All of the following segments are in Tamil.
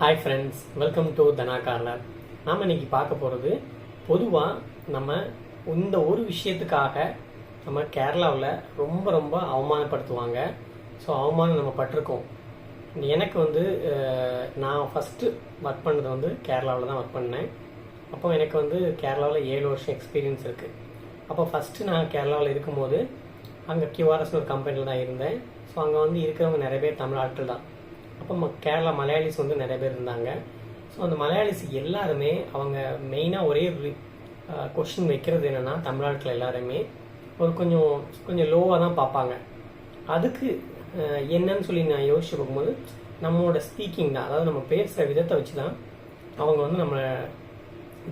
Hi friends welcome to Dhana corner நாம் இன்னைக்கு பார்க்க போகிறது பொதுவாக நம்ம இந்த ஒரு விஷயத்துக்காக நம்ம கேரளாவில் ரொம்ப ரொம்ப அவமானப்படுத்துவாங்க. ஸோ அவமானம் நம்ம பட்டிருக்கோம். எனக்கு வந்து நான் ஃபஸ்ட்டு ஒர்க் பண்ணது வந்து கேரளாவில் தான் ஒர்க் பண்ணேன். அப்போ எனக்கு வந்து கேரளாவில் ஏழு வருஷம் எக்ஸ்பீரியன்ஸ் இருக்குது அப்போ ஃபஸ்ட்டு நான் கேரளாவில் இருக்கும்போது அங்கே கியூஆர்எஸ் ஒரு கம்பெனியில் தான் இருந்தேன். ஸோ அங்கே வந்து இருக்கிறவங்க நிறைய பேர் தமிழ் ஆட்கள் தான். அப்போ கேரளா மலையாளிஸ் வந்து நிறைய பேர் இருந்தாங்க. ஸோ அந்த மலையாளிஸ் எல்லாருமே அவங்க மெயினாக ஒரே கொஷின் வைக்கிறது என்னென்னா தமிழ்நாட்டில் எல்லாருமே ஒரு கொஞ்சம் கொஞ்சம் லோவாக தான் பார்ப்பாங்க. அதுக்கு என்னன்னு சொல்லி நான் யோசிச்சு பார்க்கும்போது நம்மளோட ஸ்பீக்கிங் தான் அதாவது நம்ம பேசுகிற விதத்தை வச்சு தான் அவங்க வந்து நம்மளை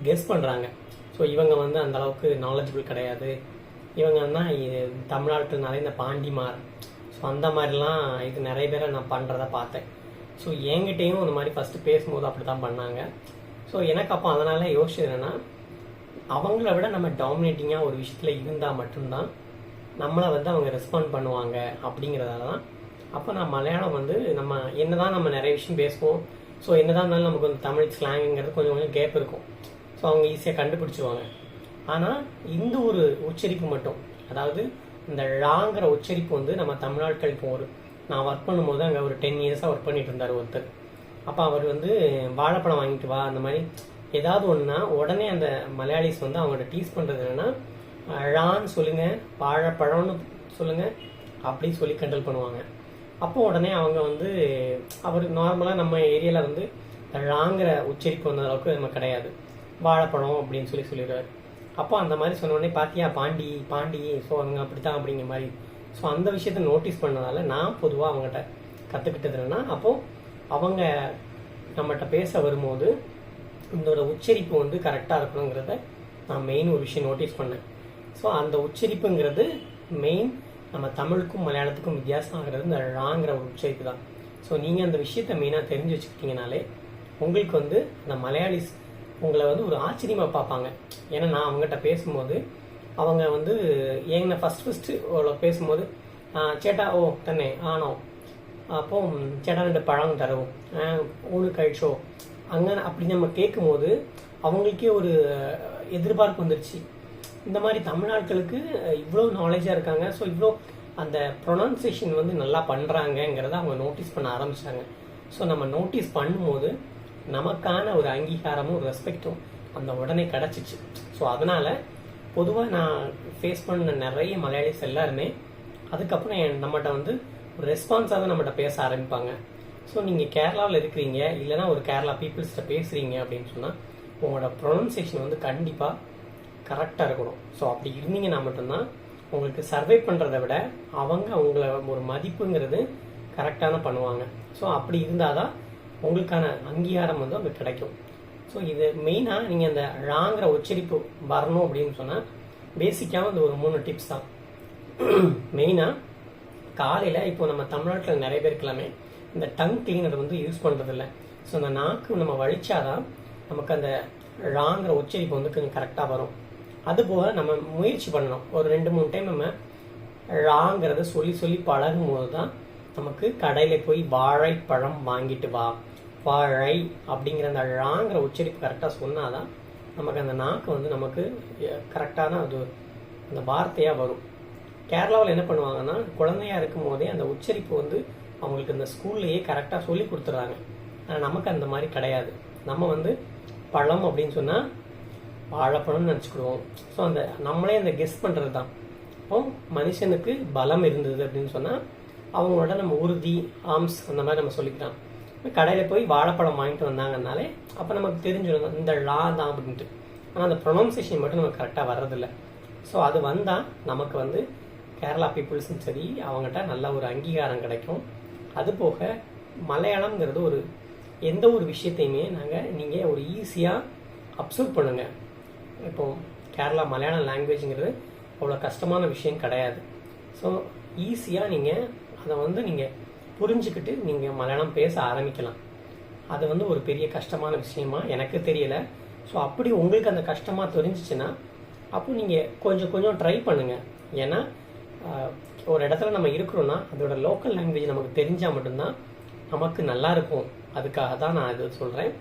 கெஸ் பண்ணுறாங்க ஸோ இவங்க வந்து அந்த அளவுக்கு நாலேஜபிள் கிடையாது. இவங்க தான் தமிழ்நாட்டுனாலே இந்த பாண்டிமார். ஸோ அந்த மாதிரிலாம் இது நிறைய பேரை நான் பண்ணுறத பார்த்தேன். ஸோ என்கிட்டையும் அந்த மாதிரி ஃபஸ்ட்டு பேசும்போது அப்படி தான் பண்ணாங்க. ஸோ எனக்கு அப்போ அதனால் யோசிச்சது என்னென்னா அவங்கள விட நம்ம டாமினேட்டிங்காக ஒரு விஷயத்தில் இருந்தால் மட்டும்தான் நம்மளை வந்து அவங்க ரெஸ்பாண்ட் பண்ணுவாங்க அப்படிங்கிறதால தான். அப்போ நான் மலையாளம் வந்து நம்ம என்னதான் நம்ம நிறைய விஷயம் பேசுவோம். ஸோ என்னதான் இருந்தாலும் நமக்கு வந்து தமிழ் ஸ்லாங்குங்கிறது கொஞ்சம் கொஞ்சம் கேப் இருக்கும். ஸோ அவங்க ஈஸியாக கண்டுபிடிச்சிருவாங்க. ஆனால் இந்த ஒரு உச்சரிப்பு மட்டும் அதாவது இந்த ழாங்கிற உச்சரிப்பு வந்து நம்ம தமிழ்நாட்கள் இப்போ ஒரு நான் ஒர்க் பண்ணும்போது அங்கே ஒரு டென் இயர்ஸாக ஒர்க் பண்ணிட்டு இருந்தார் ஒருத்தர். அப்போ அவர் வந்து வாழைப்பழம் வாங்கிட்டு வா அந்த மாதிரி ஏதாவது ஒன்றுனா உடனே அந்த மலையாளிஸ் வந்து அவங்கள்ட்ட டீஸ் பண்ணுறது என்னென்னா ழான்னு சொல்லுங்கள் வாழைப்பழம்னு சொல்லுங்கள் அப்படி சொல்லி கண்ட்ரோல் பண்ணுவாங்க. அப்போ உடனே அவங்க வந்து அவர் நார்மலாக நம்ம ஏரியாவில் வந்து ழாங்கிற உச்சரிப்பு வந்த அளவுக்கு நம்ம கிடையாது. வாழைப்பழம் அப்படின்னு சொல்லி சொல்லிடுவார். அப்போ அந்த மாதிரி சொன்ன உடனே பாத்தியா பாண்டி பாண்டி ஸோ அவங்க அப்படித்தான் அப்படிங்கிற மாதிரி. ஸோ அந்த விஷயத்த நோட்டீஸ் பண்ணதால நான் பொதுவாக அவங்ககிட்ட கற்றுக்கிட்டது என்னன்னா அப்போ அவங்க நம்மகிட்ட பேச வரும்போது இதோட உச்சரிப்பு வந்து கரெக்டாக இருக்கணுங்கிறத நான் மெயின் ஒரு விஷயம் நோட்டீஸ் பண்ணேன். ஸோ அந்த உச்சரிப்புங்கிறது மெயின் நம்ம தமிழுக்கும் மலையாளத்துக்கும் வித்தியாசம் ஆகிறது இந்த ழாங்கிற ஒரு உச்சரிப்பு தான். ஸோ நீங்கள் அந்த விஷயத்த மெயினாக தெரிஞ்சு வச்சுக்கிட்டீங்கனாலே உங்களுக்கு வந்து அந்த மலையாளிஸ் உங்களை வந்து ஒரு ஆச்சரியமாக பார்ப்பாங்க. ஏன்னா நான் அவங்ககிட்ட பேசும்போது அவங்க வந்து எங்களை ஃபஸ்ட் ஃபஸ்ட்டு அவ்வளோ பேசும்போது சேட்டா ஓ தன்னே ஆனோ. அப்போ சேட்டா ரெண்டு பழம் தரவும். ஊனு கழிச்சோ அங்கே அப்படி நம்ம கேட்கும்போது அவங்களுக்கே ஒரு எதிர்பார்ப்பு வந்துருச்சு. இந்த மாதிரி தமிழ்நாட்களுக்கு இவ்வளோ நாலேஜாக இருக்காங்க. ஸோ இவ்வளோ அந்த ப்ரொனன்சியேஷன் வந்து நல்லா பண்ணுறாங்கங்கிறத அவங்க நோட்டீஸ் பண்ண ஆரம்பித்தாங்க ஸோ நம்ம நோட்டீஸ் பண்ணும்போது நமக்கான ஒரு அங்கீகாரமும் ரெஸ்பெக்டும் அந்த உடனே கிடச்சிச்சு. ஸோ அதனால் பொதுவாக நான் ஃபேஸ் பண்ண நிறைய மலையாளிஸ் எல்லாருமே அதுக்கப்புறம் என் நம்மகிட்ட வந்து ஒரு ரெஸ்பான்ஸாக தான் நம்மகிட்ட பேச ஆரம்பிப்பாங்க. ஸோ நீங்கள் கேரளாவில் இருக்கிறீங்க இல்லைன்னா ஒரு கேரளா பீப்புள்ஸ்கிட்ட பேசுகிறீங்க அப்படின்னு சொன்னால் உங்களோட ப்ரொனன்சியேஷன் வந்து கண்டிப்பாக கரெக்டாக இருக்கணும். ஸோ அப்படி இருந்தீங்கன்னா மட்டும்தான் உங்களுக்கு சர்வை பண்ணுறதை விட அவங்க உங்களை ஒரு மதிப்புங்கிறது கரெக்டான பண்ணுவாங்க. ஸோ அப்படி இருந்தால் தான் உங்களுக்கான அங்கீகாரம் வந்து அங்கே கிடைக்கும். ஸோ இது மெயினாக நீங்கள் அந்த ழாங்கிற உச்சரிப்பு வரணும் அப்படின்னு சொன்னால் பேசிக்காக இந்த ஒரு மூணு டிப்ஸ் தான். மெயினாக காலையில் இப்போ நம்ம தமிழ்நாட்டில் நிறைய பேருக்கு எல்லாமே இந்த டங் கிளீனர் வந்து யூஸ் பண்ணுறதில்ல ஸோ அந்த நாக்கு நம்ம வழிச்சாதான் நமக்கு அந்த ழாங்கிற உச்சரிப்பு வந்து கொஞ்சம் கரெக்டாக வரும். அதுபோக நம்ம முயற்சி பண்ணணும். ஒரு ரெண்டு மூணு டைம் நம்ம ழாங்கிறத சொல்லி சொல்லி பழகும் போது தான் நமக்கு கடையில் போய் வாழைப்பழம் வாங்கிட்டு வா. வாழை அப்படிங்கிற அந்த ழாங்கிற உச்சரிப்பு கரெக்டாக சொன்னாதான் நமக்கு அந்த நாக்கு வந்து நமக்கு கரெக்டான அது அந்த வார்த்தையாக வரும். கேரளாவில் என்ன பண்ணுவாங்கன்னா குழந்தையா இருக்கும் போதே அந்த உச்சரிப்பு வந்து அவங்களுக்கு இந்த ஸ்கூல்லையே கரெக்டாக சொல்லி கொடுத்துட்றாங்க. ஆனால் நமக்கு அந்த மாதிரி கிடையாது. நம்ம வந்து பழம் அப்படின்னு சொன்னால் வாழைப்பழம்னு நினச்சிக்கிடுவோம். ஸோ அந்த நம்மளே அந்த கெஸ் பண்ணுறது தான் அப்போ மனுஷனுக்கு பலம் இருந்தது அப்படின்னு சொன்னால் அவங்களோட நம்ம உறுதி ஆர்ம்ஸ் அந்த மாதிரி நம்ம சொல்லிக்கலாம். கடையில் போய் வாழைப்பழம் வாங்கிட்டு வந்தாங்கனாலே அப்போ நமக்கு தெரிஞ்சிடும் இந்த லா தான் அப்படின்ட்டு. ஆனால் அந்த ப்ரொனவுன்சியேஷன் மட்டும் நமக்கு கரெக்டாக வர்றதில்ல. ஸோ அது வந்தால் நமக்கு வந்து கேரளா பீப்புள்ஸும் சரி அவங்ககிட்ட நல்ல ஒரு அங்கீகாரம் கிடைக்கும். அது போக மலையாளம்ங்கிறது ஒரு எந்த ஒரு விஷயத்தையுமே நாங்கள் நீங்கள் ஒரு ஈஸியாக அப்சர்வ் பண்ணுங்கள் இப்போ கேரளா மலையாளம் லாங்குவேஜுங்கிறது அவ்வளோ கஷ்டமான விஷயம் கிடையாது. ஸோ ஈஸியாக நீங்கள் அதை வந்து நீங்கள் புரிஞ்சுக்கிட்டு நீங்கள் மலையாளம் பேச ஆரம்பிக்கலாம். அது வந்து ஒரு பெரிய கஷ்டமான விஷயமா எனக்கு தெரியல. ஸோ அப்படி உங்களுக்கு அந்த கஷ்டமாக தெரிஞ்சிச்சுன்னா அப்போ நீங்கள் கொஞ்சம் கொஞ்சம் ட்ரை பண்ணுங்கள் ஏன்னா ஒரு இடத்துல நம்ம இருக்கிறோன்னா அதோட லோக்கல் லாங்குவேஜ் நமக்கு தெரிஞ்சால் மட்டும்தான் நமக்கு நல்லா இருக்கும். அதுக்காக தான் நான் இது சொல்கிறேன்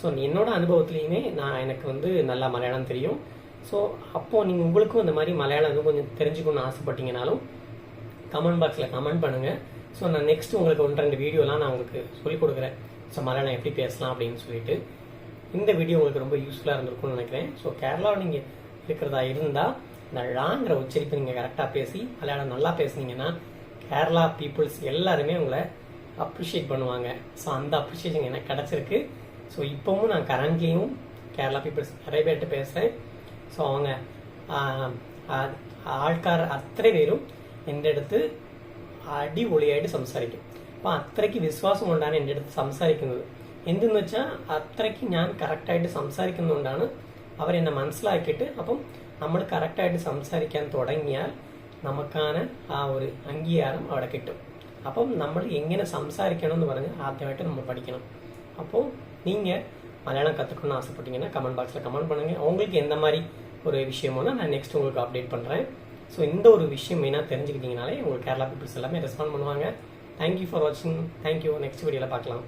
ஸோ என்னோட அனுபவத்துலேயுமே நான் எனக்கு வந்து நல்லா மலையாளம் தெரியும். ஸோ அப்போது நீங்கள் உங்களுக்கும் இந்த மாதிரி மலையாளம் கொஞ்சம் தெரிஞ்சுக்கணும்னு ஆசைப்பட்டீங்கனாலும் கமெண்ட் பாக்ஸில் கமெண்ட் பண்ணுங்கள் ஸோ நான் நெக்ஸ்ட் உங்களுக்கு ஒன்று ரெண்டு வீடியோலாம் நான் உங்களுக்கு சொல்லிக் கொடுக்குறேன். ஸோ மலையாளம் நான் எப்படி பேசலாம் அப்படின்னு சொல்லிட்டு. இந்த வீடியோ உங்களுக்கு ரொம்ப யூஸ்ஃபுல்லாக இருந்திருக்கும்னு நினைக்கிறேன். ஸோ கேரளாவில் நீங்கள் இருக்கிறதா இருந்தால் இந்த ழாங்கிற நீங்கள் கரெக்டாக பேசி மலையாளம் நல்லா பேசுனீங்கன்னா கேரளா பீப்புள்ஸ் எல்லாருமே உங்களை அப்ரிஷியேட் பண்ணுவாங்க. ஸோ அந்த அப்ரிஷியேஷன் எனக்கு கிடச்சிருக்கு. ஸோ இப்போவும் நான் கரண்ட்லியும் கேரளா பீப்புள்ஸ் நிறைய பேர்கிட்ட பேசுகிறேன் ஸோ அவங்க ஆள்கார் அத்தனை பேரும் എൻ്റെ അടുത്ത് അടിപൊളിയായിട്ട് സംസാരിക്കും അപ്പം അത്രയ്ക്ക് വിശ്വാസം കൊണ്ടാണ് എൻ്റെ അടുത്ത് സംസാരിക്കുന്നത് എന്തെന്ന് വെച്ചാൽ അത്രയ്ക്ക് ഞാൻ കറക്റ്റായിട്ട് സംസാരിക്കുന്നതുകൊണ്ടാണ് അവരെന്നെ മനസ്സിലാക്കിയിട്ട് അപ്പം നമ്മൾ കറക്റ്റായിട്ട് സംസാരിക്കാൻ തുടങ്ങിയാൽ നമുക്കാണ് ആ ഒരു അംഗീകാരം അവിടെ കിട്ടും അപ്പം നമ്മൾ എങ്ങനെ സംസാരിക്കണം എന്ന് പറഞ്ഞ് ആദ്യമായിട്ട് നമ്മൾ പഠിക്കണം அப்போ நீங்க மலையாளம் கத்துக்கணும்னு ஆசைப்பட்டீங்கன்னா கமெண்ட் பாக்ஸ்ல கமெண்ட் பண்ணுங்க உங்களுக்கு எந்த மாதிரி ஒரு விஷயமோனா நான் நெக்ஸ்ட் உங்களுக்கு அப்டேட் பண்றேன் ஸோ இந்த ஒரு விஷயம் மெயினாக தெரிஞ்சுக்கிட்டீங்கனாலே உங்களுக்கு கேரளா பீப்புள்ஸ் எல்லாமே ரெஸ்பாண்ட் பண்ணுவாங்க. தேங்க்யூ ஃபார் வாட்சிங் தேங்க்யூ நெக்ஸ்ட் வீடியோவில் பார்க்கலாம்.